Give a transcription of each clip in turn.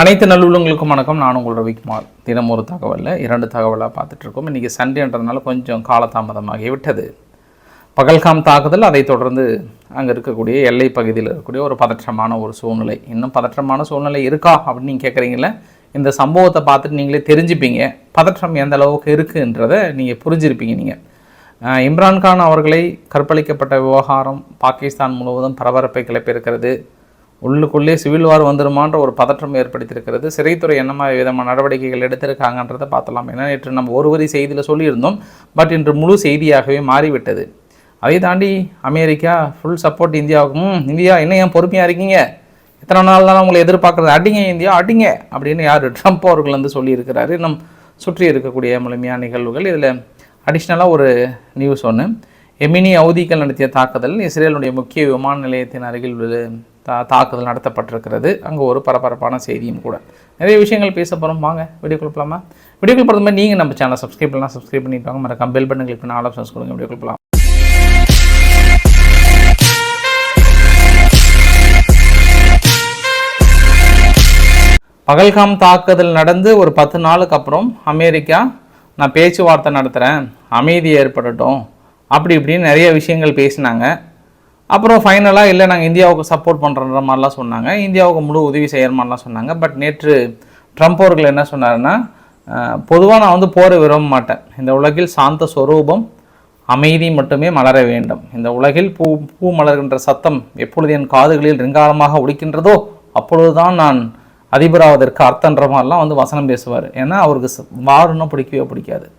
அனைத்து நல்லுள்ளங்களுக்கும் வணக்கம். நான் உங்கள் ரவிக்குமார் தினம் ஒரு தகவலில் இரண்டு தகவலாக பார்த்துட்டு இருக்கோம் இன்றைக்கி சண்டேன்றதுனால கொஞ்சம் காலதாமதமாகி விட்டது. பகல்காம் தாக்குதல் அதைத் தொடர்ந்து அங்கே இருக்கக்கூடிய எல்லை பகுதியில் இருக்கக்கூடிய ஒரு பதற்றமான ஒரு சூழ்நிலை. இன்னும் பதற்றமான சூழ்நிலை இருக்கா அப்படின்னு நீங்கள் கேட்குறீங்களே இந்த சம்பவத்தை பார்த்துட்டு நீங்களே தெரிஞ்சுப்பீங்க. பதற்றம் எந்த அளவுக்கு இருக்குன்றதை நீங்கள் புரிஞ்சிருப்பீங்க நீங்கள் இம்ரான்கான் அவர்களை கற்பழிக்கப்பட்ட விவகாரம் பாகிஸ்தான் முழுவதும் பரபரப்பை கிளப்பியிருக்கிறது. உள்ளுக்குள்ளே சிவில் வார் வந்துருமான்ற ஒரு பதற்றம் ஏற்படுத்தியிருக்கிறது. சிறைத்துறை என்ன மாதிரி விதமான நடவடிக்கைகள் எடுத்திருக்காங்கன்றதை பார்த்தலாம். ஏன்னா நேற்று நம்ம ஒரு வரி செய்தியில் சொல்லியிருந்தோம். பட் இன்று முழு செய்தியாகவே மாறிவிட்டது. அதை தாண்டி அமெரிக்கா ஃபுல் சப்போர்ட் இந்தியாவுக்கும் இந்தியா என்ன ஏன் பொறுமையாக இருக்கீங்க? எத்தனை நாள் தான் உங்களை எதிர்பார்க்குறது? அடிங்க இந்தியா அடிங்க அப்படின்னு யார் ட்ரம்ப் அவர்கள் வந்து சொல்லியிருக்கிறாரு. நம் சுற்றி இருக்கக்கூடிய முழுமையான நிகழ்வுகள். இதில் அடிஷ்னலாக ஒரு நியூஸ் ஒன்று எமினி அவுதிகள் நடத்திய தாக்குதல் இஸ்ரேலுடைய முக்கிய விமான நிலையத்தின் அருகில் தாக்குதல் நடத்தப்பட்டிருக்கிறது. அங்கே ஒரு பரபரப்பான செய்தியும் கூட. நிறைய விஷயங்கள் பேச போகிறோம் வாங்க வீடியோ கொடுப்பலாமா வீடியோ கொடுப்பது மாதிரி நீங்கள் நம்ம சேனலை சப்ஸ்கிரைப் பண்ணலாம். சப்ஸ்கிரைப் பண்ணிட்டு மறக்காம பெல் பட்டன் கிளிக் பண்ணி ஆல் ஆப்ஷன்ஸ் கொடுங்க. வீடியோ கொடுக்கலாம் பகல்காம் தாக்குதல் நடந்து ஒரு பத்து நாளுக்கு அப்புறம் அமெரிக்கா நான் பேச்சுவார்த்தை நடத்துகிறேன் அமைதி ஏற்படட்டும். அப்படி இப்படின்னு நிறைய விஷயங்கள் பேசினாங்க. அப்புறம் ஃபைனலாக இல்லை நாங்கள் இந்தியாவுக்கு சப்போர்ட் பண்ணுற மாதிரிலாம் சொன்னாங்க. இந்தியாவுக்கு முழு உதவி செய்கிற மாதிரிலாம் சொன்னாங்க. பட் நேற்று ட்ரம்ப் அவர்கள் என்ன சொன்னார்னா பொதுவாக நான் வந்து போரை விரும்ப மாட்டேன். இந்த உலகில் சாந்த ஸ்வரூபம் அமைதி மட்டுமே மலர வேண்டும். இந்த உலகில் பூ பூ மலர்கின்ற சத்தம் எப்பொழுது என் காதுகளில் ரிங்காரமாக ஒலிக்கின்றதோ அப்பொழுதுதான் நான் அதிபராவதற்கு அர்த்தன்ற மாதிரிலாம் வந்து வசனம் பேசுவார். ஏன்னா அவருக்கு ச- வாருன்னா பிடிக்கவே பிடிக்காது.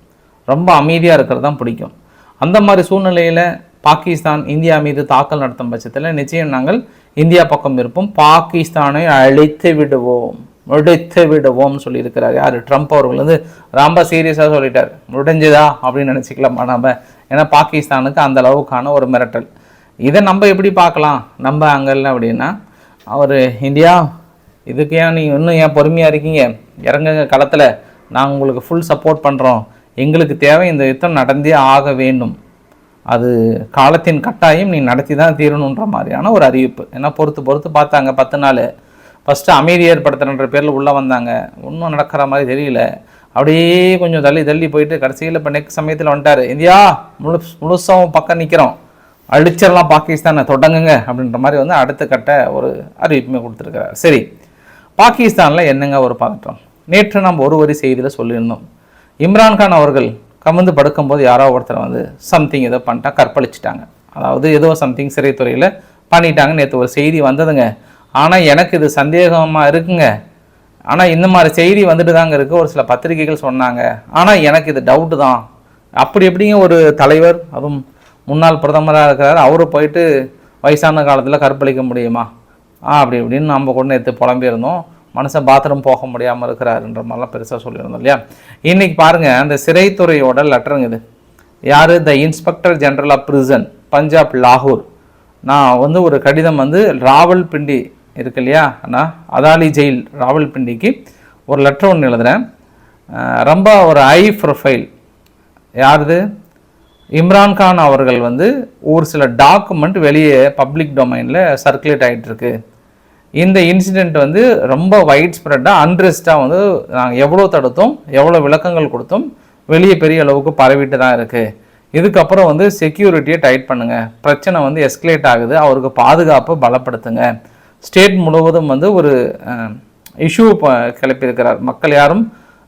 ரொம்ப அமைதியாக இருக்கிறது தான் பிடிக்கும். அந்த மாதிரி சூழ்நிலையில் பாகிஸ்தான் இந்தியா மீது தாக்கல் நடத்தும் பட்சத்தில் நிச்சயம் நாங்கள் இந்தியா பக்கம் இருப்போம். பாகிஸ்தானை அழித்து விடுவோம். முடித்து விடுவோம்னு சொல்லியிருக்கிறார் யார்? ட்ரம்ப் அவர்கள் வந்து ரொம்ப சீரியஸாக சொல்லிட்டார். முடிஞ்சுதா அப்படின்னு நினச்சிக்கலாமா நம்ம ஏன்னா பாகிஸ்தானுக்கு அந்த அளவுக்கான ஒரு மிரட்டல். இதை நம்ம எப்படி பார்க்கலாம்? நம்ம அங்கே இல்லை அப்படின்னா அவர் இந்தியா இதுக்கு ஏன் நீங்கள் இன்னும் ஏன் பொறுமையாக இருக்கீங்க? இறங்குங்க களத்தில். நாங்கள் உங்களுக்கு ஃபுல் சப்போர்ட் பண்ணுறோம் எங்களுக்கு தேவை இந்த யுத்தம் நடந்தே ஆக வேண்டும். அது காலத்தின் கட்டாயம் நீ நடத்தி தான் தீரணுன்ற மாதிரியான ஒரு அறிவிப்பு. ஏன்னா பொறுத்து பொறுத்து பார்த்தாங்க பத்து நாள். ஃபஸ்ட்டு அமைதி ஏற்படுத்துறன்ற பேரில் உள்ளே வந்தாங்க. ஒன்றும் நடக்கிற மாதிரி தெரியல. அப்படியே கொஞ்சம் தள்ளி தள்ளி போயிட்டு கடைசியில் இப்போ நெக்ஸ்ட் சமயத்தில் வந்துட்டார். இந்தியா முழு முழுசும் பக்கம் நிற்கிறோம் அழிச்சிடலாம் பாகிஸ்தானை தொடங்குங்க அப்படின்ற மாதிரி வந்து அடுத்த கட்ட ஒரு அறிவிப்புமே கொடுத்துருக்காரு சரி பாகிஸ்தானில் என்னங்க ஒரு பதற்றம்? நேற்று நம்ம ஒரு வரி செய்தியில் சொல்லியிருந்தோம். இம்ரான்கான் அவர்கள் கமந்து படுக்கும்போது யாரோ ஒருத்தர் வந்து சம்திங் ஏதோ பண்ணிட்டா கற்பழிச்சிட்டாங்க. அதாவது ஏதோ சம்திங் சிறைத்துறையில் பண்ணிட்டாங்க நேற்று ஒரு செய்தி வந்ததுங்க. ஆனால் எனக்கு இது சந்தேகமாக இருக்குங்க. ஆனால் இந்த மாதிரி செய்தி வந்துட்டு தாங்க இருக்குது ஒரு சில பத்திரிகைகள் சொன்னாங்க. ஆனால் எனக்கு இது டவுட்டு தான். அப்படி எப்படிங்க ஒரு தலைவர் அதுவும் முன்னாள் பிரதமராக இருக்கிறார் அவரு போயிட்டு வயசான காலத்தில் கற்பழிக்க முடியுமா? ஆ அப்படி இப்படின்னு நம்ம கூட நேற்று புலம்பியிருந்தோம் மனுஷன் பாத்ரூம் போக முடியாமல் இருக்கிறாருன்ற மாதிரிலாம் பெருசாக சொல்லியிருந்தோம் இல்லையா? இன்றைக்கி பாருங்கள் அந்த சிறைத்துறையோட லெட்டருங்க இது. யார்? The inspector general of prison Punjab லாகூர் நான் வந்து ஒரு கடிதம் வந்து ராவல்பிண்டி இருக்கு இல்லையா? அண்ணா அதாலி ஜெயில் ராவல்பிண்டிக்கு ஒரு லெட்டர் ஒன்று எழுதுகிறேன் ரொம்ப ஒரு ஹை ப்ரொஃபைல் யாருது? இம்ரான்கான் அவர்கள் வந்து ஒரு சில டாக்குமெண்ட் வெளியே பப்ளிக் டொமைனில் சர்க்குலேட் ஆகிட்டுருக்கு இந்த இன்சிடெண்ட் வந்து ரொம்ப வைட் ஸ்ப்ரெட்டாக அன்ரெஸ்ட்டாக வந்து நாங்கள் எவ்வளோ தடுத்தோம் எவ்வளோ விளக்கங்கள் கொடுத்தோம் வெளியே பெரிய அளவுக்கு பரவிட்டு தான் இருக்குது இதுக்கப்புறம் வந்து செக்யூரிட்டியை டைட் பண்ணுங்கள் பிரச்சனை வந்து எஸ்கலேட் ஆகுது. அவருக்கு பாதுகாப்பை பலப்படுத்துங்க. ஸ்டேட் முழுவதும் வந்து ஒரு இஷ்யூ கிளப்பியிருக்கிறார். மக்கள் யாரும்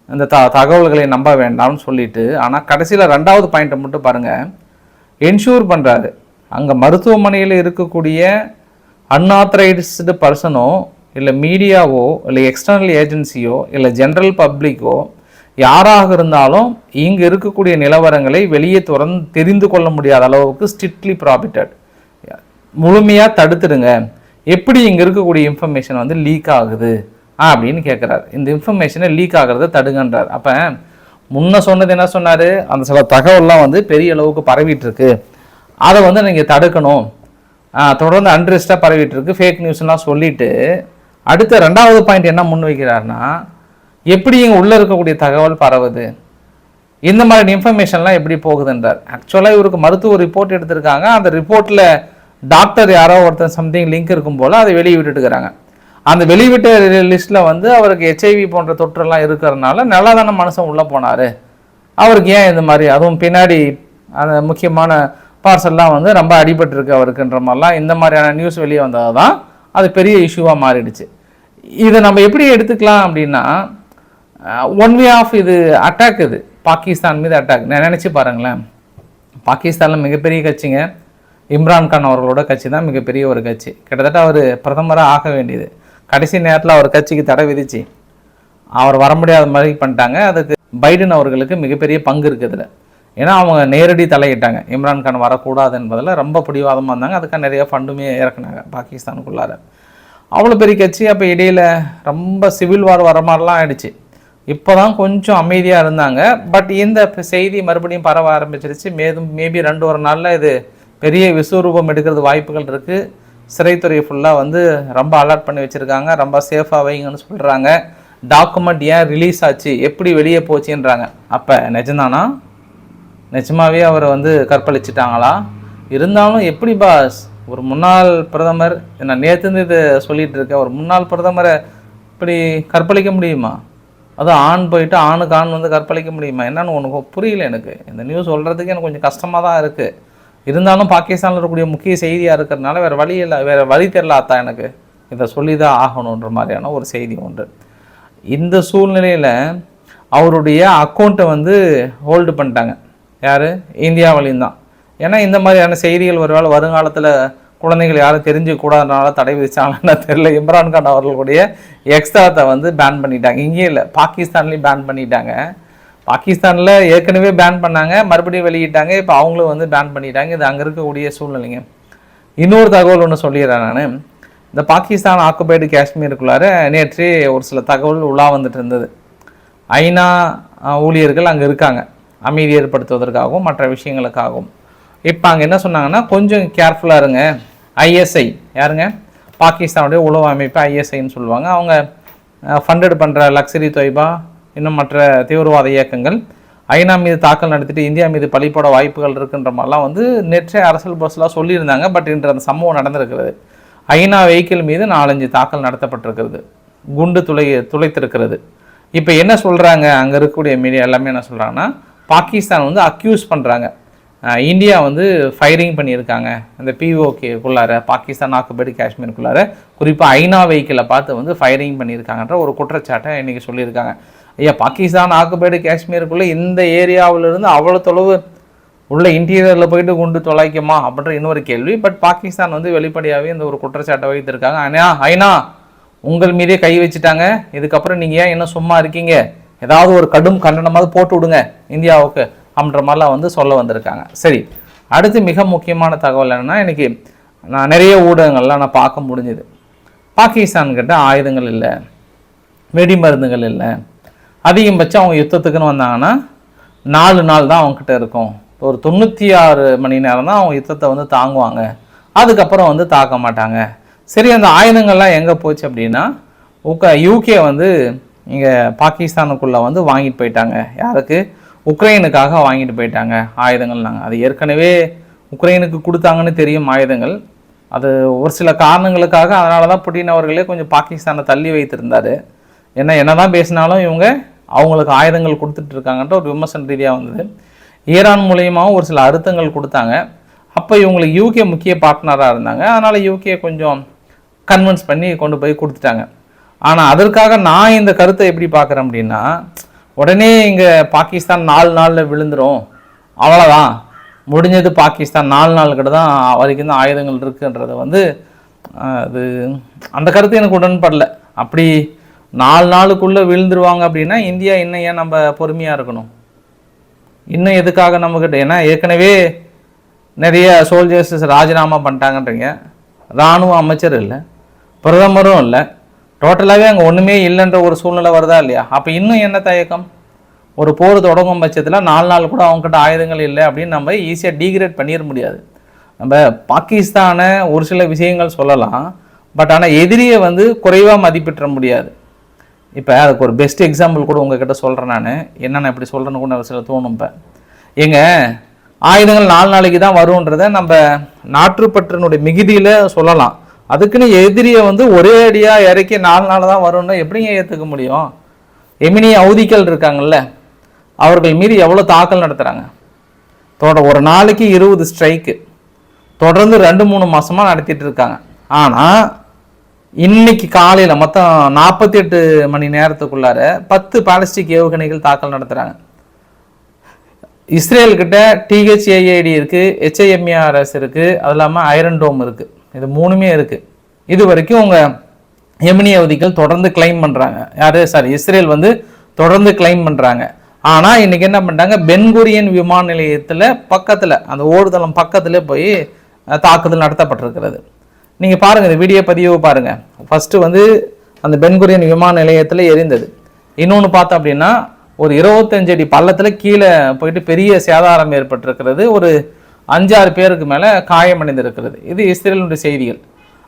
இந்த த தகவல்களை நம்ப வேண்டாம்னு சொல்லிட்டு ஆனால் கடைசியில் ரெண்டாவது பாயிண்ட்டை மட்டும் பாருங்கள் என்ஷூர் பண்ணுறாரு அங்கே மருத்துவமனையில் இருக்கக்கூடிய அன்ஆத்தரைஸ்டு பர்சனோ இல்லை மீடியாவோ இல்லை எக்ஸ்டர்னல் ஏஜென்சியோ இல்லை ஜென்ரல் பப்ளிக்கோ யாராக இருந்தாலும் இங்கே இருக்கக்கூடிய நிலவரங்களை வெளியே துறந்து தெரிந்து கொள்ள முடியாத அளவுக்கு ஸ்ட்ரிக்ட்லி ப்ராபிட்டட் முழுமையாக தடுத்துடுங்க. எப்படி இங்கே இருக்கக்கூடிய இன்ஃபர்மேஷன் வந்து லீக் ஆகுது? அப்படின்னு கேட்குறாரு இந்த இன்ஃபர்மேஷனை லீக் ஆகிறத தடுங்கன்றார். அப்போ முன்ன சொன்னது என்ன சொன்னார்? அந்த சில தகவல்லாம் வந்து பெரிய அளவுக்கு பரவிட்டு இருக்கு. அதை வந்து நீங்கள் தடுக்கணும். தொடர்ந்து அன்ரெஸ்ட்டாக பரவிட்டு இருக்கு ஃபேக் நியூஸ்லாம் சொல்லிட்டு அடுத்த ரெண்டாவது பாயிண்ட் என்ன முன் வைக்கிறாருன்னா எப்படி இங்கே உள்ளே இருக்கக்கூடிய தகவல் பரவுது? இந்த மாதிரி இன்ஃபர்மேஷன்லாம் எப்படி போகுதுன்றார். ஆக்சுவலாக இவருக்கு மருத்துவ ரிப்போர்ட் எடுத்திருக்காங்க. அந்த ரிப்போர்ட்டில் டாக்டர் யாரோ ஒருத்தர் சம்திங் லிங்க் இருக்கும் போல் அதை வெளியே விட்டுட்டுக்கிறாங்க அந்த வெளிவிட்ட லிஸ்ட்டில் வந்து அவருக்கு ஹெச்ஐவி போன்ற தொற்றெல்லாம் இருக்கிறதுனால நல்லா தானே மனுஷன் உள்ளே போனார். அவருக்கு ஏன் இந்த மாதிரி? அதுவும் பின்னாடி அந்த முக்கியமான பார்சல்லாம் வந்து ரொம்ப அடிபட்டிருக்கு அவருக்குன்ற மாதிரிலாம் இந்த மாதிரியான நியூஸ் வெளியே வந்தது தான் அது பெரிய இஷ்யூவாக மாறிடுச்சு. இதை நம்ம எப்படி எடுத்துக்கலாம் அப்படின்னா ஒன் வே ஆஃப் இது அட்டாக் இது பாகிஸ்தான் மீது அட்டாக் நான் நினச்சி பாருங்களேன். பாகிஸ்தானில் மிகப்பெரிய கட்சிங்க இம்ரான்கான் அவர்களோட கட்சி தான் மிகப்பெரிய ஒரு கட்சி. கிட்டத்தட்ட அவர் பிரதமராக ஆக வேண்டியது. கடைசி நேரத்தில் அவர் கட்சிக்கு தடை விதிச்சு அவர் வர முடியாத மாதிரி பண்ணிட்டாங்க. அதுக்கு பைடன் அவர்களுக்கு மிகப்பெரிய பங்கு இருக்குது இதில். ஏன்னா அவங்க நேரடி தலையிட்டாங்க. இம்ரான் கான் வரக்கூடாது என்பதில் ரொம்ப பிடிவாதமாக இருந்தாங்க. அதுக்காக நிறைய ஃபண்டுமே இறக்குனாங்க பாகிஸ்தானுக்குள்ளார. அவ்வளோ பெரிய கட்சி அப்போ இடையில் ரொம்ப சிவில் வார் வர மாதிரிலாம் ஆயிடுச்சு. இப்போ தான் கொஞ்சம் அமைதியாக இருந்தாங்க. பட் இந்த செய்தி மறுபடியும் பரவ ஆரம்பிச்சிருச்சு. மேதும் மேபி ரெண்டு ஒரு நாளில் இது பெரிய விஸ்வரூபம் எடுக்கிறது வாய்ப்புகள் இருக்குது சிறைத்துறை ஃபுல்லாக வந்து ரொம்ப அலர்ட் பண்ணி வச்சுருக்காங்க. ரொம்ப சேஃபாக வைங்கன்னு சொல்கிறாங்க டாக்குமெண்ட் ஏன் ரிலீஸ் ஆச்சு? எப்படி வெளியே போச்சுன்றாங்க. அப்போ நிஜம்தானா? நிஜமாகவே அவரை வந்து கற்பழிச்சிட்டாங்களா? இருந்தாலும் எப்படி பாஸ்? ஒரு முன்னாள் பிரதமர் நான் நேற்று இதை சொல்லிட்டு இருக்கேன் ஒரு முன்னாள் பிரதமரை இப்படி கற்பழிக்க முடியுமா? அதுவும் ஆண் போயிட்டு ஆணுக்கு ஆண் வந்து கற்பழிக்க முடியுமா? என்னன்னு ஒன்று புரியல எனக்கு. இந்த நியூஸ் சொல்கிறதுக்கு எனக்கு கொஞ்சம் கஷ்டமாக தான் இருக்குது இருந்தாலும் பாகிஸ்தானில் இருக்கக்கூடிய முக்கிய செய்தியாக இருக்கிறதுனால வேறு வழி இல்லை வேறு வழி தெரிலாத்தா எனக்கு. இதை சொல்லி தான் ஆகணுன்ற மாதிரியான ஒரு செய்தி ஒன்று இந்த சூழ்நிலையில் அவருடைய அக்கௌண்ட்டை வந்து ஹோல்டு பண்ணிட்டாங்க. யார்? இந்தியாவிலையும் தான். ஏன்னா இந்த மாதிரியான செய்திகள் ஒருவேளை வருங்காலத்தில் குழந்தைகள் யாரும் தெரிஞ்சுக்கூடாதனால தடை விதிச்சாங்கன்னா தெரியல. இம்ரான்கான் அவர்களுடைய எக்ஸ்ட்ராத்தை வந்து பேன் பண்ணிட்டாங்க. இங்கேயும் இல்லை பாகிஸ்தான்லேயும் பேன் பண்ணிட்டாங்க. பாகிஸ்தானில் ஏற்கனவே பேன் பண்ணாங்க மறுபடியும் வெளியிட்டாங்க. இப்போ அவங்களும் வந்து பேன் பண்ணிட்டாங்க. இது அங்கே இருக்கக்கூடிய சூழ்நிலைங்க. இன்னொரு தகவல் ஒன்று சொல்லிடுறேன் நான். இந்த பாகிஸ்தான் ஆக்குபைடு காஷ்மீருக்குள்ளார நேற்று ஒரு சில தகவல் உலா வந்துட்டு இருந்தது. ஐநா ஊழியர்கள் அங்கே இருக்காங்க. அமைதி ஏற்படுத்துவதற்காகவும் மற்ற விஷயங்களுக்காகவும். இப்போ அங்கே என்ன சொன்னாங்கன்னா கொஞ்சம் கேர்ஃபுல்லாக இருங்க. ஐஎஸ்ஐ யாருங்க? பாகிஸ்தானுடைய உளவு அமைப்பு ஐஎஸ்ஐன்னு சொல்லுவாங்க. அவங்க ஃபண்டட் பண்ணுற லக்ஸரி தொய்பா இன்னும் மற்ற தீவிரவாத இயக்கங்கள் ஐநா மீது தாக்கல் நடத்திட்டு இந்தியா மீது பழிப்பட வாய்ப்புகள் இருக்குன்ற மாதிரிலாம் வந்து நேற்றே அரசியல் பஸ்லாம் சொல்லியிருந்தாங்க. பட் இன்று அந்த சம்பவம் நடந்திருக்கிறது. ஐநா வெஹிக்கிள் மீது நாலஞ்சு தாக்கல் நடத்தப்பட்டிருக்கிறது. குண்டு துளை துளைத்திருக்கிறது. இப்போ என்ன சொல்கிறாங்க அங்கே இருக்கக்கூடிய மீடியா எல்லாமே என்ன சொல்கிறாங்கன்னா பாகிஸ்தான் வந்து அக்யூஸ் பண்ணுறாங்க இந்தியா வந்து ஃபயரிங் பண்ணியிருக்காங்க. இந்த பிஓகேக்குள்ளார பாகிஸ்தான் ஆக்குபடி காஷ்மீருக்குள்ளார குறிப்பாக ஐநா வெஹிக்கிளை பார்த்து வந்து ஃபயரிங் பண்ணியிருக்காங்கன்ற ஒரு குற்றச்சாட்டை இன்றைக்கி சொல்லியிருக்காங்க. ஐயா பாகிஸ்தான் ஆக்குபைடு காஷ்மீருக்குள்ளே இந்த ஏரியாவிலிருந்து அவ்வளோ தொலைவு உள்ள இன்டீரியரில் போயிட்டு குண்டு தொலைக்குமா அப்படின்ற இன்னொரு கேள்வி. பட் பாகிஸ்தான் வந்து வெளிப்படையாகவே இந்த ஒரு குற்றச்சாட்டை வைத்திருக்காங்க. ஆனால் ஐநா உங்கள் மீதே கை வச்சுட்டாங்க. இதுக்கப்புறம் நீங்கள் ஏன் இன்னும் சும்மா இருக்கீங்க? ஏதாவது ஒரு கடும் கண்டனமாவது போட்டு விடுங்க. இந்தியாவுக்கு அப்படின்ற மாதிரிலாம் வந்து சொல்ல வந்திருக்காங்க. சரி அடுத்து மிக முக்கியமான தகவல் என்னென்னா இன்றைக்கி நான் நிறைய ஊடகங்கள்லாம் நான் பார்க்க முடிஞ்சுது. பாகிஸ்தான்கிட்ட ஆயுதங்கள் இல்லை வெடி மருந்துகள் இல்லை. அதிகபட்சம் அவங்க யுத்தத்துக்குன்னு வந்தாங்கன்னா நாலு நாள் தான் அவங்கக்கிட்ட இருக்கும். ஒரு தொண்ணூற்றி ஆறு மணி நேரம் தான் அவங்க யுத்தத்தை வந்து தாங்குவாங்க. அதுக்கப்புறம் வந்து தாக்க மாட்டாங்க. சரி அந்த ஆயுதங்கள்லாம் எங்கே போச்சு அப்படின்னா உக்க யூகே வந்து இங்கே பாகிஸ்தானுக்குள்ளே வந்து வாங்கிட்டு போயிட்டாங்க. யாருக்கு? உக்ரைனுக்காக வாங்கிட்டு போயிட்டாங்க ஆயுதங்கள் நாங்கள் அது ஏற்கனவே உக்ரைனுக்கு கொடுத்தாங்கன்னு தெரியும் ஆயுதங்கள். அது ஒரு சில காரணங்களுக்காக அதனால தான் புட்டின் அவர்களே கொஞ்சம் பாகிஸ்தானை தள்ளி வைத்திருந்தார். ஏன்னா என்னதான் பேசினாலும் இவங்க அவங்களுக்கு ஆயுதங்கள் கொடுத்துட்டு இருக்காங்கன்ற ஒரு விமர்சன ரீதியாக வந்தது. ஈரான் மூலியமாகவும் ஒரு சில அழுத்தங்கள் கொடுத்தாங்க. அப்போ இவங்களுக்கு யூகே முக்கிய பார்ட்னராக இருந்தாங்க. அதனால் யூகே கொஞ்சம் கன்வின்ஸ் பண்ணி கொண்டு போய் கொடுத்துட்டாங்க. ஆனால் அதற்காக நான் இந்த கருத்தை எப்படி பார்க்குறேன் அப்படின்னா உடனே இங்கே பாகிஸ்தான் நாலு நாளில் விழுந்துரும். அவ்வளோதான் முடிஞ்சது பாகிஸ்தான் நாலு நாள் கிட்ட தான் வரைக்கும் தான் ஆயுதங்கள் இருக்குன்றது வந்து அது அந்த கருத்து எனக்கு உடன்படல. அப்படி நாலு நாளுக்குள்ளே விழுந்துருவாங்க அப்படின்னா இந்தியா இன்னும் ஏன் நம்ம பொறுமையாக இருக்கணும்? இன்னும் எதுக்காக நம்மக்கிட்ட ஏன்னா ஏற்கனவே நிறைய சோல்ஜர்ஸ் ராஜினாமா பண்ணிட்டாங்கன்றீங்க. இராணுவ அமைச்சர் இல்லை. பிரதமரும் இல்லை. டோட்டலாகவே அங்கே ஒன்றுமே இல்லைன்ற ஒரு சூழ்நிலை வருதா இல்லையா? அப்போ இன்னும் என்ன தயக்கம்? ஒரு போர் தொடங்கும் பட்சத்தில் நாலு நாள் கூட அவங்ககிட்ட ஆயுதங்கள் இல்லை அப்படின்னு நம்ம ஈஸியாக டீக்ரேட் பண்ணிட முடியாது. நம்ம பாகிஸ்தானை ஒரு சில விஷயங்கள் சொல்லலாம். பட் ஆனால் எதிரியை வந்து குறைவாக மதிப்பிட்டுற முடியாது. இப்போ அதுக்கு ஒரு பெஸ்ட் எக்ஸாம்பிள் கூட உங்ககிட்ட சொல்கிறேன் நான். என்னென்ன இப்படி சொல்கிறேன்னு கூட சில தோணும் இப்போ. ஏங்க ஆயுதங்கள் நாலு நாளைக்கு தான் வருன்றதை நம்ம நாட்டுப்பற்றினுடைய மிகுதியில் சொல்லலாம். அதுக்குன்னு எதிரியை வந்து ஒரே அடியாக இறக்கி நாலு நாள் தான் வரும்னா எப்படிங்க ஏற்றுக்க முடியும்? எமினி அவதிக்கள் இருக்காங்கல்ல அவர்கள் மீது எவ்வளோ தாக்கல் நடத்துகிறாங்க தொட ஒரு நாளைக்கு இருபது ஸ்ட்ரைக்கு தொடர்ந்து ரெண்டு மூணு மாதமாக நடத்திட்டு இருக்காங்க. ஆனால் இன்னைக்கு காலையில் மொத்தம் நாற்பத்தி எட்டு மணி நேரத்துக்குள்ளார பத்து பாலிஸ்டிக் ஏவுகணைகள் தாக்கல் நடத்துகிறாங்க இஸ்ரேல் கிட்ட டிஹெச்ஏஐடி இருக்குது ஹெச்ஐஎம்ஏஆர்எஸ் இருக்குது அது இல்லாமல் ஐரன் டோம் இருக்குது இது மூணுமே இருக்குது இது வரைக்கும் உங்கள் எமினி அவதிகள் தொடர்ந்து கிளைம் பண்ணுறாங்க யார்? சாரி இஸ்ரேல் வந்து தொடர்ந்து கிளைம் பண்ணுறாங்க ஆனால் இன்றைக்கி என்ன பண்ணிட்டாங்க பென்குரியன் விமான நிலையத்தில் பக்கத்தில் அந்த ஓடுதளம் பக்கத்தில் போய் தாக்குதல் நடத்தப்பட்டிருக்கிறது. நீங்கள் பாருங்கள் இந்த வீடியோ பதிவு பாருங்கள் ஃபஸ்ட்டு வந்து அந்த பென்குரியன் விமான நிலையத்தில் எரிந்தது. இன்னொன்று பார்த்தோம் அப்படின்னா ஒரு இருபத்தஞ்சடி அடி கீழே போயிட்டு பெரிய சேதாரம் ஏற்பட்டிருக்கிறது. ஒரு அஞ்சாறு பேருக்கு மேலே காயமடைந்திருக்கிறது இது இஸ்ரேலுடைய செய்திகள்.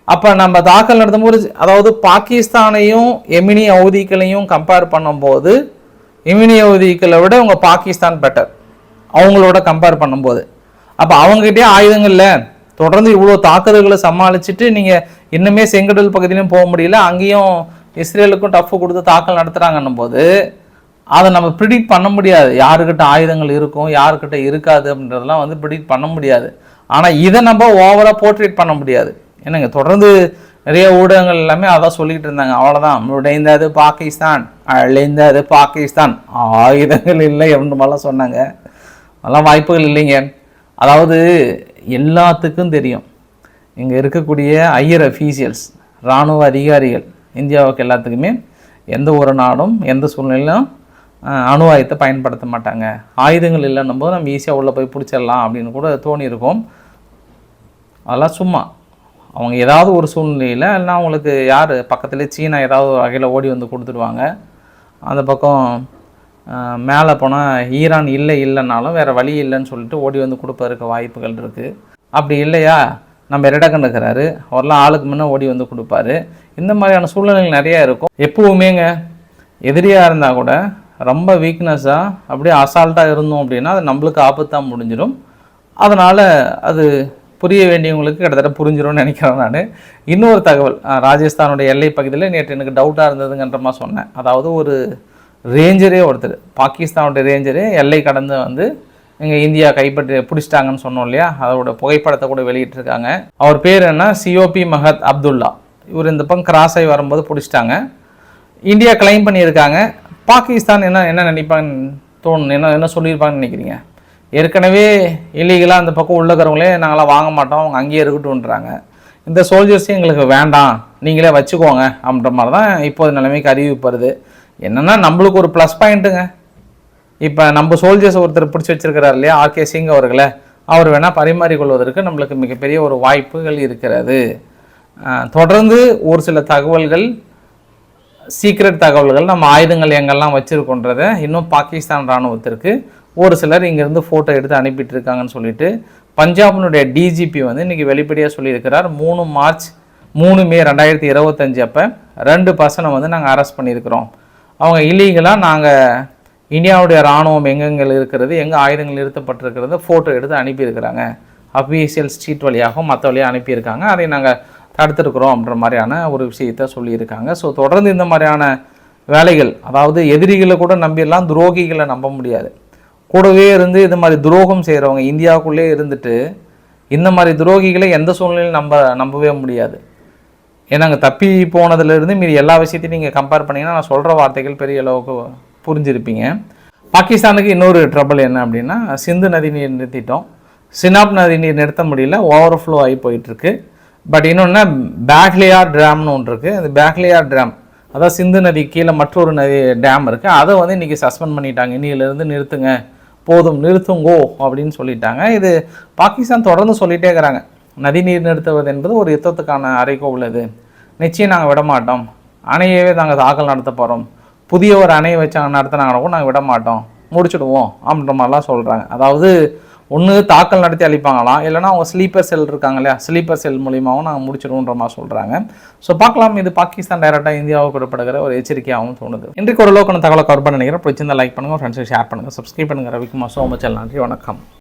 அப்போ நம்ம தாக்கல் நடத்தும்போது அதாவது பாகிஸ்தானையும் எமினி அவதிகளையும் கம்பேர் பண்ணும்போது எமினி அவதிகளை விட உங்கள் பாகிஸ்தான் பெட்டர் அவங்களோட கம்பேர் பண்ணும்போது. அப்போ அவங்ககிட்டயே ஆயுதங்கள் இல்லை. தொடர்ந்து இவ்வளோ தாக்குதல்களை சமாளிச்சுட்டு நீங்கள் இன்னுமே செங்கடல் பகுதியிலும் போக முடியல. அங்கேயும் இஸ்ரேலுக்கும் டஃப் கொடுத்து தாக்கல் நடத்துகிறாங்கன்னும் போது அதை நம்ம ப்ரிடிக்ட் பண்ண முடியாது. யாருக்கிட்ட ஆயுதங்கள் இருக்கும் யாருக்கிட்ட இருக்காது அப்படின்றதெல்லாம் வந்து ப்ரிடிக்ட் பண்ண முடியாது. ஆனால் இதை நம்ம ஓவராக போர்ட்ரேட் பண்ண முடியாது. என்னங்க தொடர்ந்து நிறைய ஊடகங்கள் எல்லாமே அதான் சொல்லிக்கிட்டு இருந்தாங்க. அவ்வளோதான் உடைந்தது பாகிஸ்தான் அழிந்தது பாகிஸ்தான். ஆயுதங்கள் இல்லை அப்படின்னு மாதிரிலாம் சொன்னாங்க. அதெல்லாம் வாய்ப்புகள் இல்லைங்க. அதாவது எல்லாத்துக்கும் தெரியும். இங்கே இருக்கக்கூடிய ஐயர் அஃபீஷியல்ஸ் இராணுவ அதிகாரிகள் இந்தியாவுக்கு எல்லாத்துக்குமே எந்த ஒரு நாடும் எந்த சூழ்நிலையிலும் அணு ஆயுதத்தை பயன்படுத்த மாட்டாங்க. ஆயுதங்கள் இல்லைன்னும் போது நம்ம ஈஸியாக உள்ளே போய் பிடிச்சிடலாம் அப்படின்னு கூட தோணியிருக்கும். அதெல்லாம் சும்மா. அவங்க ஏதாவது ஒரு சூழ்நிலையில் இல்லைன்னா அவங்களுக்கு யார்? பக்கத்துலேயே சீனா ஏதாவது ஒரு வகையில் ஓடி வந்து கொடுத்துடுவாங்க. அந்த பக்கம் மேலே போனால் ஈரான் இல்லை இல்லைனாலும் வேறு வழி இல்லைன்னு சொல்லிட்டு ஓடி வந்து கொடுப்பதற்கு வாய்ப்புகள் இருக்குது அப்படி இல்லையா? நம்ம ரெடக்கன் இருக்கிறாரு. அவரெல்லாம் ஆளுக்கு முன்னே ஓடி வந்து கொடுப்பாரு. இந்த மாதிரியான சூழ்நிலைகள் நிறையா இருக்கும். எப்பவுமேங்க எதிரியாக இருந்தால் கூட ரொம்ப வீக்னஸாக அப்படியே அசால்ட்டாக இருந்தோம் அப்படின்னா அது நம்மளுக்கு ஆபத்தாக முடிஞ்சிடும். அதனால் அது புரிய வேண்டியவங்களுக்கு கிட்டத்தட்ட புரிஞ்சிரும்னு நினைக்கிறேன் நான். இன்னொரு தகவல் ராஜஸ்தானோட ராஜஸ்தானுடைய எல்லை பகுதியில் நேற்று எனக்கு டவுட்டாக இருந்ததுங்கன்ற மாதிரி சொன்னேன். அதாவது ஒரு ரேஞ்சரே ஒருத்தர் பாகிஸ்தானுடைய ரேஞ்சரே எல்லை கடந்து வந்து இங்கே இந்தியா கைப்பற்றி பிடிச்சிட்டாங்கன்னு சொன்னோம் இல்லையா? அதோட புகைப்படத்தை கூட வெளியிட்டிருக்காங்க. அவர் பேர் என்ன? சிஓபி மஹத் அப்துல்லா இவர் இந்த பக்கம் கிராஸ் ஆகி வரும்போது பிடிச்சிட்டாங்க. இந்தியா கிளைம் பண்ணியிருக்காங்க. பாகிஸ்தான் என்ன என்ன நினைப்பாங்கன்னு தோணும் என்ன என்ன சொல்லியிருப்பாங்கன்னு நினைக்கிறீங்க? ஏற்கனவே இல்லீகலாக அந்த பக்கம் உள்ளக்கிறவங்களே நாங்களாம் வாங்க மாட்டோம் அவங்க அங்கேயே இருக்கட்டும்ன்றாங்க. இந்த சோல்ஜர்ஸையும் எங்களுக்கு வேண்டாம் நீங்களே வச்சுக்கோங்க அப்படின்ற மாதிரி தான் இப்போது நிலைமைக்கு அறிவிப்பு வருது. என்னென்னா நம்மளுக்கு ஒரு ப்ளஸ் பாயிண்ட்டுங்க இப்போ நம்ம சோல்ஜர்ஸ் ஒருத்தர் பிடிச்சி வச்சிருக்கிறார் இல்லையா ஆர்கே சிங் அவர்களை அவர் வேணால் பரிமாறிக்கொள்வதற்கு நம்மளுக்கு மிகப்பெரிய ஒரு வாய்ப்புகள் இருக்கிறது. தொடர்ந்து ஒரு சில தகவல்கள் சீக்ரெட் தகவல்கள் நம்ம ஆயுதங்கள் எங்கெல்லாம் வச்சுருக்கோன்றதை இன்னும் பாகிஸ்தான் இராணுவத்திற்கு ஒரு சிலர் இங்கேருந்து ஃபோட்டோ எடுத்து அனுப்பிட்டு இருக்காங்கன்னு சொல்லிட்டு பஞ்சாபினுடைய டிஜிபி வந்து இன்றைக்கி வெளிப்படையாக சொல்லியிருக்கிறார். மூணு மார்ச் மூணு மே ரெண்டாயிரத்தி இருபத்தஞ்சு அப்போ ரெண்டு பர்சனை வந்து நாங்கள் அரெஸ்ட் பண்ணியிருக்கிறோம். அவங்க இல்லீகலாக நாங்கள் இந்தியாவுடைய இராணுவம் எங்கெங்கே இருக்கிறது எங்கே ஆயுதங்கள் நிறுத்தப்பட்டிருக்கிறது ஃபோட்டோ எடுத்து அனுப்பியிருக்கிறாங்க. அஃபீஷியல் ஸ்ட்ரீட் வழியாகவும் மற்ற வழியாக அனுப்பியிருக்காங்க. அதை நாங்கள் தடுத்திருக்கிறோம் அப்படின்ற மாதிரியான ஒரு விஷயத்த சொல்லியிருக்காங்க. ஸோ தொடர்ந்து இந்த மாதிரியான வேலைகள் அதாவது எதிரிகளை கூட நம்பிடலாம் துரோகிகளை நம்ப முடியாது. கூடவே இருந்து இது மாதிரி துரோகம் செய்கிறவங்க இந்தியாவுக்குள்ளே இருந்துட்டு இந்த மாதிரி துரோகிகளை எந்த சூழ்நிலையும் நம்ப நம்பவே முடியாது. ஏன்னா அங்கே தப்பி போனதுலேருந்து மீது எல்லா விஷயத்தையும் நீங்கள் கம்பேர் பண்ணீங்கன்னா நான் சொல்கிற வார்த்தைகள் பெரிய அளவுக்கு புரிஞ்சிருப்பீங்க. பாகிஸ்தானுக்கு இன்னொரு ட்ரபிள் என்ன அப்படின்னா சிந்து நதி நீர் நிறுத்திட்டோம். சினாப் நதி நீர் நிறுத்த முடியல ஓவர்ஃப்ளோ ஆகி போயிட்டுருக்கு பட் இன்னொன்று பேக்லியார் டேம்னு ஒன்று இருக்குது அந்த பேக்லியார் டேம் அதாவது சிந்து நதி கீழே மற்றொரு நதி டேம் இருக்குது அதை வந்து இன்றைக்கி சஸ்பெண்ட் பண்ணிட்டாங்க. இன்னிலிருந்து நிறுத்துங்க. போதும் நிறுத்துங்கோ அப்படின்னு சொல்லிட்டாங்க. இது பாகிஸ்தான் தொடர்ந்து சொல்லிகிட்டே இருக்கிறாங்க. நதி நீர் நிறுத்துவது என்பது ஒரு யுத்தத்துக்கான அறைகோவில் இது. நிச்சயம் நாங்கள் விட மாட்டோம் அணையவே நாங்கள் தாக்கல் நடத்த போகிறோம் புதிய ஒரு அணையை வச்சு நடத்தினாங்கன்னா கூட நாங்கள் விட மாட்டோம் முடிச்சிடுவோம் அப்படின்ற மாதிரிலாம் சொல்கிறாங்க அதாவது ஒன்று தாக்கல் நடத்தி அழிப்பாங்களாம் இல்லைனா அவங்க ஸ்லீப்பர் செல் இருக்காங்க இல்லையா? ஸ்லீப்பர் செல் மூலியமாகவும் நாங்கள் முடிச்சிடுவோன்ற மாதிரி சொல்கிறாங்க ஸோ பார்க்கலாம். இது பாகிஸ்தான் டைரெக்டாக இந்தியாவுக்கு விடப்படுகிற ஒரு எச்சரிக்கையாகவும் தோணுது. இன்றைக்கு ஒரு லோக்கான தகவலை கவர் பண்ண நினைக்கிறேன். பிடிச்சிருந்தா லைக் பண்ணுங்கள் ஃப்ரெண்ட்ஸுக்கு ஷேர் பண்ணுங்கள் சப்ஸ்கிரைப் பண்ணுங்கள் ரவிக்குமார் ஸோ மச் நன்றி வணக்கம்.